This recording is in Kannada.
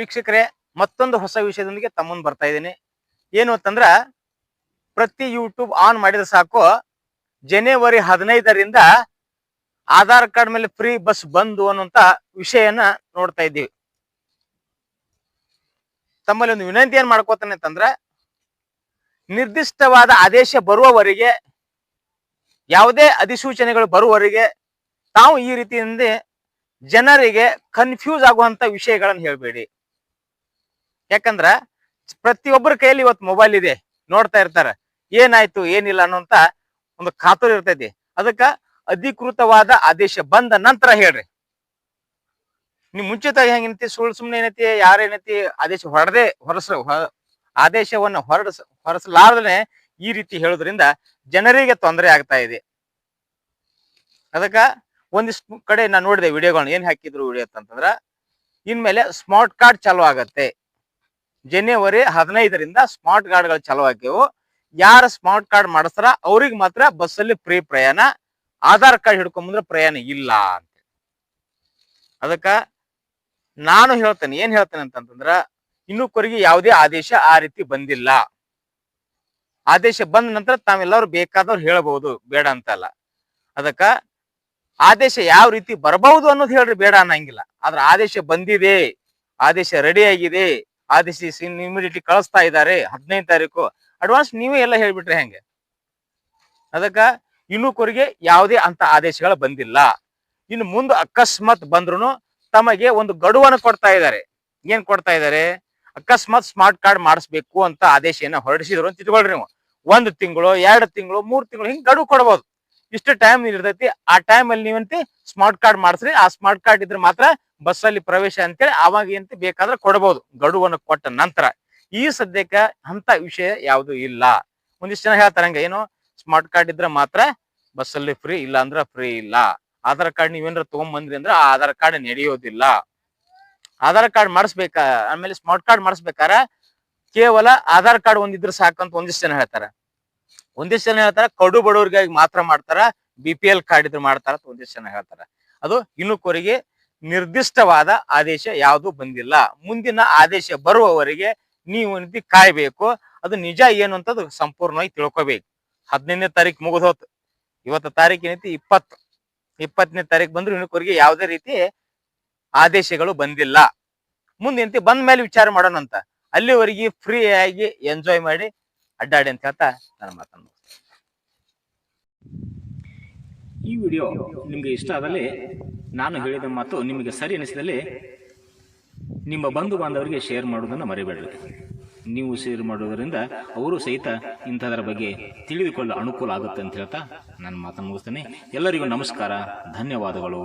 ವೀಕ್ಷಕರೇ, ಮತ್ತೊಂದು ಹೊಸ ವಿಷಯದೊಂದಿಗೆ ತಮ್ಮನ್ ಬರ್ತಾ ಇದ್ದೀನಿ. ಏನು ಅಂತಂದ್ರ, ಪ್ರತಿ ಯೂಟ್ಯೂಬ್ ಆನ್ ಮಾಡಿದ್ರೆ ಸಾಕು. ಜನವರಿ ಹದಿನೈದರಿಂದ ಆಧಾರ್ ಕಾರ್ಡ್ ಮೇಲೆ ಫ್ರೀ ಬಸ್ ಬಂದು ಅನ್ನುವಂತ ವಿಷಯನ ನೋಡ್ತಾ ಇದ್ದೀವಿ. ತಮ್ಮಲ್ಲಿ ಒಂದು ವಿನಂತಿ ಏನ್ ಮಾಡ್ಕೋತಾನೆ ಅಂತಂದ್ರ, ನಿರ್ದಿಷ್ಟವಾದ ಆದೇಶ ಬರುವವರೆಗೆ, ಯಾವುದೇ ಅಧಿಸೂಚನೆಗಳು ಬರುವವರೆಗೆ, ತಾವು ಈ ರೀತಿಯಿಂದ ಜನರಿಗೆ ಕನ್ಫ್ಯೂಸ್ ಆಗುವಂತ ವಿಷಯಗಳನ್ನು ಹೇಳ್ಬೇಡಿ. ಯಾಕಂದ್ರ ಪ್ರತಿಯೊಬ್ಬರ ಕೈಯಲ್ಲಿ ಇವತ್ತು ಮೊಬೈಲ್ ಇದೆ, ನೋಡ್ತಾ ಇರ್ತಾರ. ಏನಾಯ್ತು, ಏನಿಲ್ಲ ಅನ್ನೋಂತ ಒಂದು ಖಾತರಿ ಇರ್ತೈತಿ. ಅದಕ್ಕ ಅಧಿಕೃತವಾದ ಆದೇಶ ಬಂದ ನಂತರ ಹೇಳ್ರಿ. ನೀವು ಮುಂಚಿತವಾಗಿ ಹೆಂಗೈತಿ ಸುಳ್ಳು ಸುಮ್ಮನೆ ಏನೈತಿ ಯಾರೇನೈತಿ ಆದೇಶ ಹೊರದೇ ಹೊರಸ ಆದೇಶವನ್ನ ಹೊರಡಿಸ ಹೊರಸಲಾರದೇ ಈ ರೀತಿ ಹೇಳೋದ್ರಿಂದ ಜನರಿಗೆ ತೊಂದರೆ ಆಗ್ತಾ ಇದೆ. ಅದಕ್ಕ ಒಂದಿಷ್ಟು ಕಡೆ ನಾನು ನೋಡಿದೆ ವಿಡಿಯೋಗಳನ್ನ ಏನ್ ಹಾಕಿದ್ರು ವಿಡಿಯೋ ಅಂತಂದ್ರ, ಇನ್ಮೇಲೆ ಸ್ಮಾರ್ಟ್ ಕಾರ್ಡ್ ಚಾಲು ಆಗತ್ತೆ. ಜನವರಿ ಹದಿನೈದರಿಂದ ಸ್ಮಾರ್ಟ್ ಕಾರ್ಡ್ಗಳು ಚಾಲು ಆಗ್ಯವು. ಯಾರ ಸ್ಮಾರ್ಟ್ ಕಾರ್ಡ್ ಮಾಡಿಸ್ತಾರ ಅವ್ರಿಗೆ ಮಾತ್ರ ಬಸ್ಸಲ್ಲಿ ಫ್ರೀ ಪ್ರಯಾಣ, ಆಧಾರ್ ಕಾರ್ಡ್ ಹಿಡ್ಕೊಂಬಂದ್ರೆ ಪ್ರಯಾಣ ಇಲ್ಲ ಅಂತ ಅದಕ್ಕ ನಾನು ಹೇಳ್ತೇನೆ, ಏನ್ ಹೇಳ್ತೇನೆ ಅಂತಂದ್ರ ಇನ್ನೂ ಕೊರಿಗೆ ಯಾವುದೇ ಆದೇಶ ಆ ರೀತಿ ಬಂದಿಲ್ಲ. ಆದೇಶ ಬಂದ ನಂತರ ತಾವೆಲ್ಲರೂ ಬೇಕಾದವ್ರು ಹೇಳಬಹುದು ಬೇಡ ಅಂತಲ್ಲ ಅದಕ್ಕ ಆದೇಶ ಯಾವ ರೀತಿ ಬರಬಹುದು ಅನ್ನೋದು ಹೇಳ್ರಿ, ಬೇಡ ಅನ್ನಂಗಿಲ್ಲ. ಆದ್ರೆ ಆದೇಶ ಬಂದಿದೆ, ಆದೇಶ ರೆಡಿ ಆಗಿದೆ ಆದೇಶ ಇಮಿಡಿಯೇಟ್ಲಿ ಕಳಿಸ್ತಾ ಇದ್ದಾರೆ ಹದಿನೈದು ತಾರೀಕು. ಅಡ್ವಾನ್ಸ್ ನೀವೇ ಎಲ್ಲ ಹೇಳ್ಬಿಟ್ರೆ ಹೆಂಗೆ? ಅದಕ್ಕ ಇನ್ನು ಕೊರಿಗೆ ಯಾವುದೇ ಅಂತ ಆದೇಶಗಳು ಬಂದಿಲ್ಲ. ಇನ್ನು ಮುಂದೆ ಅಕಸ್ಮಾತ್ ಬಂದ್ರು ತಮಗೆ ಒಂದು ಗಡುವನ್ನು ಕೊಡ್ತಾ ಇದ್ದಾರೆ ಏನ್ ಕೊಡ್ತಾ ಇದ್ದಾರೆ ಅಕಸ್ಮಾತ್ ಸ್ಮಾರ್ಟ್ ಕಾರ್ಡ್ ಮಾಡಿಸ್ಬೇಕು ಅಂತ ಆದೇಶನ ಹೊರಡಿಸಿದ್ರು ಅಂತ ಇಟ್ಕೊಳ್ರಿ ನೀವು. ಒಂದು ತಿಂಗಳು, ಎರಡು ತಿಂಗಳು, ಮೂರು ತಿಂಗಳು ಹಿಂಗ್ ಗಡುವು ಕೊಡ್ಬೋದು. ಇಷ್ಟು ಟೈಮ್ ಇರ್ತೈತಿ. ಆ ಟೈಮ್ ಅಲ್ಲಿ ನೀವಂತಿ ಸ್ಮಾರ್ಟ್ ಕಾರ್ಡ್ ಮಾಡಿಸ್ರಿ. ಆ ಸ್ಮಾರ್ಟ್ ಕಾರ್ಡ್ ಇದ್ರೆ ಮಾತ್ರ ಬಸ್ಸಲ್ಲಿ ಪ್ರವೇಶ ಅಂತೇಳಿ ಅವಾಗ ಏನಂತ ಬೇಕಾದ್ರೆ ಕೊಡಬಹುದು ಗಡುವನ್ನು ಕೊಟ್ಟ ನಂತರ. ಈ ಸದ್ಯಕ್ಕೆ ಅಂತ ವಿಷಯ ಯಾವುದು ಇಲ್ಲ. ಒಂದಿಷ್ಟು ಜನ ಹೇಳ್ತಾರಂಗ ಏನು ಸ್ಮಾರ್ಟ್ ಕಾರ್ಡ್ ಇದ್ರೆ ಮಾತ್ರ ಬಸ್ಸಲ್ಲಿ ಫ್ರೀ ಇಲ್ಲ ಅಂದ್ರೆ ಫ್ರೀ ಇಲ್ಲ. ಆಧಾರ್ ಕಾರ್ಡ್ ನೀವೇನಾರ ತಗೊಂಬಂದ್ರಿ ಅಂದ್ರೆ ಆ ಆಧಾರ್ ಕಾರ್ಡ್ ನಡೆಯೋದಿಲ್ಲ. ಆಧಾರ್ ಕಾರ್ಡ್ ಮಾಡಿಸ್ಬೇಕಾ? ಆಮೇಲೆ ಸ್ಮಾರ್ಟ್ ಕಾರ್ಡ್ ಮಾಡಿಸ್ಬೇಕಾರ ಕೇವಲ ಆಧಾರ್ ಕಾರ್ಡ್ ಒಂದಿದ್ರೆ ಸಾಕಂತ ಒಂದಿಷ್ಟು ಜನ ಹೇಳ್ತಾರ. ಒಂದಿಷ್ಟು ಜನ ಹೇಳ್ತಾರ, ಕಡು ಬಡವರಿಗಾಗಿ ಮಾತ್ರ ಮಾಡ್ತಾರ ಬಿ ಪಿ ಎಲ್ ಕಾರ್ಡ್ ಇದ್ರೆ ಮಾಡ್ತಾರ ಅಂತ ಒಂದಿಷ್ಟು ಜನ ಹೇಳ್ತಾರ. ಅದು ಇನ್ನು ಕೊರಿಗೆ ನಿರ್ದಿಷ್ಟವಾದ ಆದೇಶ ಯಾವುದು ಬಂದಿಲ್ಲ. ಮುಂದಿನ ಆದೇಶ ಬರುವವರೆಗೆ ನೀವು ನಿಧಿ ಕಾಯ್ಬೇಕು. ಅದು ನಿಜ ಏನು ಅಂತ ಸಂಪೂರ್ಣವಾಗಿ ತಿಳ್ಕೊಬೇಕು. ಹದಿನೈದನೇ ತಾರೀಕು ಮುಗಿದು ಹೋತು. ಇವತ್ತು ತಾರೀಕು ಏನೈತಿ? ಇಪ್ಪತ್ತು. ಇಪ್ಪತ್ತನೇ ತಾರೀಕು ಬಂದ್ರು ಇನ್ನೊಬ್ಬರಿಗೆ ಯಾವುದೇ ರೀತಿ ಆದೇಶಗಳು ಬಂದಿಲ್ಲ. ಮುಂದೆ ಬಂದ ಮೇಲೆ ವಿಚಾರ ಮಾಡೋಣ ಅಂತ ಅಲ್ಲಿವರೆಗೆ ಫ್ರೀ ಆಗಿ ಎಂಜಾಯ್ ಮಾಡಿ ಅಡ್ಡಾಡಿ ಅಂತ ಹೇಳ್ತಾ ನನ್ನ ಮಾತನ್ನು. ಈ ವಿಡಿಯೋ ನಿಮಗೆ ಇಷ್ಟ ಆದಲ್ಲಿ ನಾನು ಹೇಳಿದ ಮಾತು ನಿಮಗೆ ಸರಿ ಅನಿಸಿದಲ್ಲಿ ನಿಮ್ಮ ಬಂಧು ಬಾಂಧವರಿಗೆ ಶೇರ್ ಮಾಡುವುದನ್ನು ಮರಿಬೇಡಿ. ನೀವು ಶೇರ್ ಮಾಡೋದರಿಂದ ಅವರು ಸಹಿತ ಇಂಥದರ ಬಗ್ಗೆ ತಿಳಿದುಕೊಳ್ಳಲು ಅನುಕೂಲ ಆಗುತ್ತೆ ಅಂತ ಹೇಳ್ತಾ ನನ್ನ ಮಾತನ್ನು ಮುಗಿಸ್ತೇನೆ. ಎಲ್ಲರಿಗೂ ನಮಸ್ಕಾರ. ಧನ್ಯವಾದಗಳು.